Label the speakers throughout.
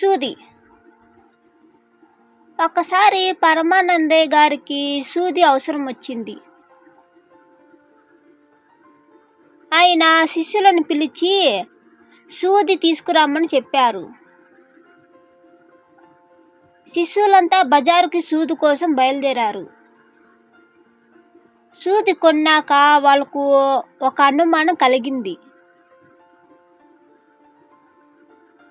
Speaker 1: సూది. ఒకసారి పరమానందయ్య గారికి సూది అవసరం వచ్చింది ఆయన శిష్యులను పిలిచి సూది తీసుకురామని చెప్పారు. శిష్యులంతా బజారుకి సూది కోసం బయలుదేరారు. సూది కొన్నాక వాళ్ళకు ఒక అనుమానం కలిగింది.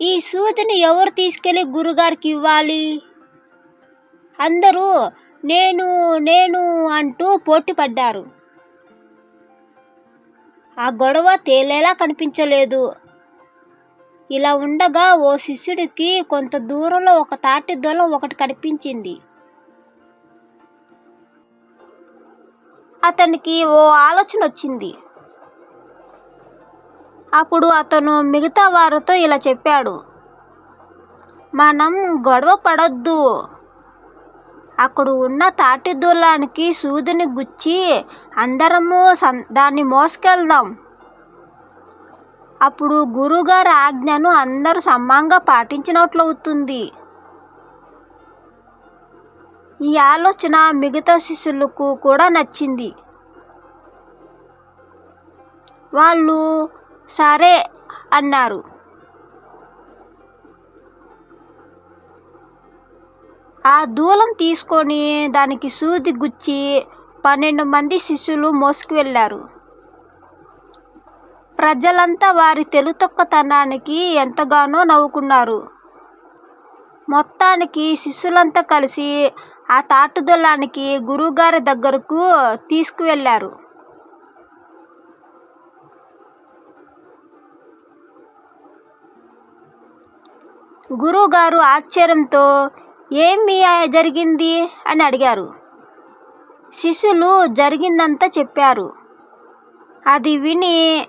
Speaker 1: ఈ సూదిని ఎవరు తీసుకెళ్ళి గురుగారికి ఇవ్వాలి? అందరూ నేను నేను అంటూ పోటీపడ్డారు ఆ గొడవ తేలేలా కనిపించలేదు. ఇలా ఉండగా ఓ శిష్యుడికి కొంత దూరంలో ఒక తాటి దొలం ఒకటి కనిపించింది. అతనికి ఓ ఆలోచన వచ్చింది. అప్పుడు అతను మిగతా వారితో ఇలా చెప్పాడు. మనం గొడవ పడొద్దు. అక్కడ ఉన్న తాటి దూలానికి సూదిని గుచ్చి అందరము సం దాన్ని మోసుకెళ్దాం. అప్పుడు గురుగారి ఆజ్ఞను అందరూ సమంగా పాటించినట్లు అవుతుంది ఈ ఆలోచన మిగతా శిష్యులకు కూడా నచ్చింది. వాళ్ళు సరే అన్నారు. ఆ దూలం తీసుకొని దానికి సూది గుచ్చి పన్నెండు మంది శిష్యులు మోసుకు వెళ్ళారు ప్రజలంతా వారి తెలుతొక్కతనానికి ఎంతగానో నవ్వుకున్నారు. మొత్తానికి శిష్యులంతా కలిసి ఆ తాటుదొల్లానికి గురువుగారి దగ్గరకు తీసుకువెళ్ళారు. గురువుగారు ఆశ్చర్యంతో ఏమి జరిగింది? అని అడిగారు. శిష్యులు జరిగిందంతా చెప్పారు. అది విని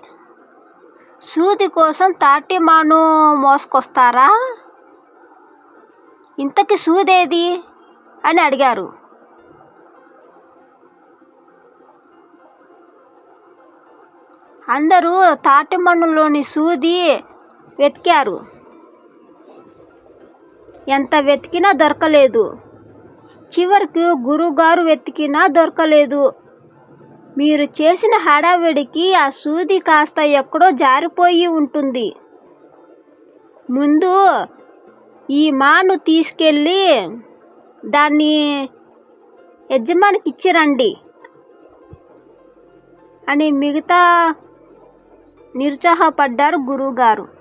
Speaker 1: సూది కోసం తాటిమాను మోసుకొస్తారా? ఇంతకి సూదేది? అని అడిగారు. అందరూ తాటిమణులోని సూది వెతికారు. ఎంత వెతికినా దొరకలేదు. చివరికి గురువుగారు వెతికినా దొరకలేదు. మీరు చేసిన హడావిడికి ఆ సూది కాస్త ఎక్కడో జారిపోయి ఉంటుంది. ముందు ఈ మాను తీసుకెళ్ళి దాన్ని యజమానికి ఇచ్చిరండి అని మిగతా నిరుత్సాహపడ్డారు గురువుగారు